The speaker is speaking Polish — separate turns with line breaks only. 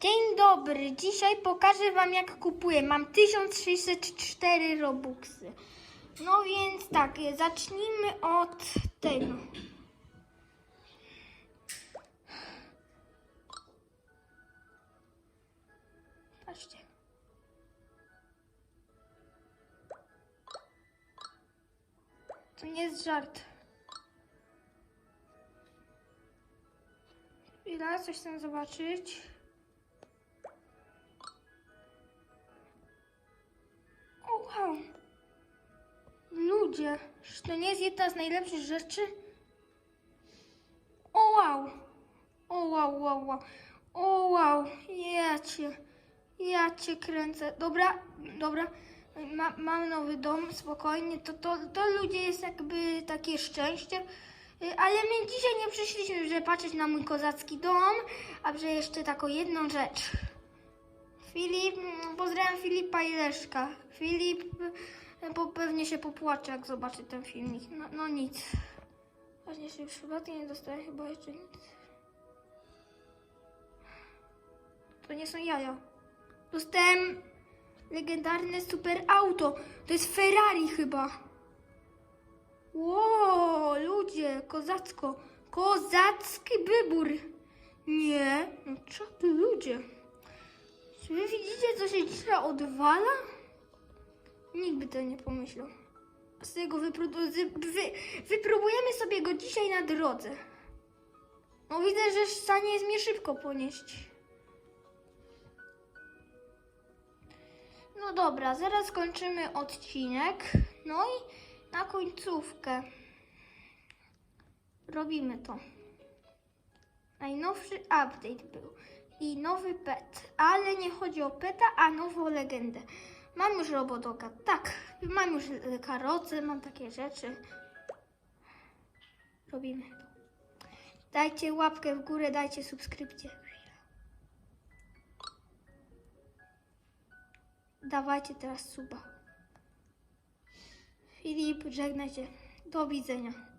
Dzień dobry, dzisiaj pokażę Wam jak kupuję. Mam 1604 Robuxy. No więc tak, zacznijmy od tego. Patrzcie. To nie jest żart. Chwila, coś chcę zobaczyć. Ludzie, czy to nie jest jedna z najlepszych rzeczy? O wow. O wow, wow, wow. O wow. Ja cię, ja cię kręcę. Dobra, dobra. Ma, mam nowy dom, spokojnie. To, to, to ludzie jest jakby takie szczęście. Ale my dzisiaj nie przyszliśmy, żeby patrzeć na mój kozacki dom, a że jeszcze taką jedną rzecz. Filip, pozdrawiam Filipa i Leszka. Filip y, po, pewnie się popłacze, jak zobaczy ten filmik. No, no nic. Właśnie się już przypadkiem nie dostaję chyba jeszcze nic. To nie są jaja. Dostałem legendarne super auto. To jest Ferrari chyba. Ło, ludzie, kozacko. Kozacki wybór. Nie, no co ty ludzie? Czy wy widzicie, co się dzisiaj odwala? Nikt by to nie pomyślał. Z tego zy- wy, wypróbujemy sobie go dzisiaj na drodze. No widzę, że w stanie jest mnie szybko ponieść. No dobra, zaraz kończymy odcinek. No i na końcówkę robimy to. Najnowszy update był i nowy pet, ale nie chodzi o peta, a nową legendę. Mam już robodoga, tak, mam już e, karocy, mam takie rzeczy. Robimy to. Dajcie łapkę w górę, dajcie subskrypcję. Dawajcie teraz suba. Filip, żegnaj się. Do widzenia.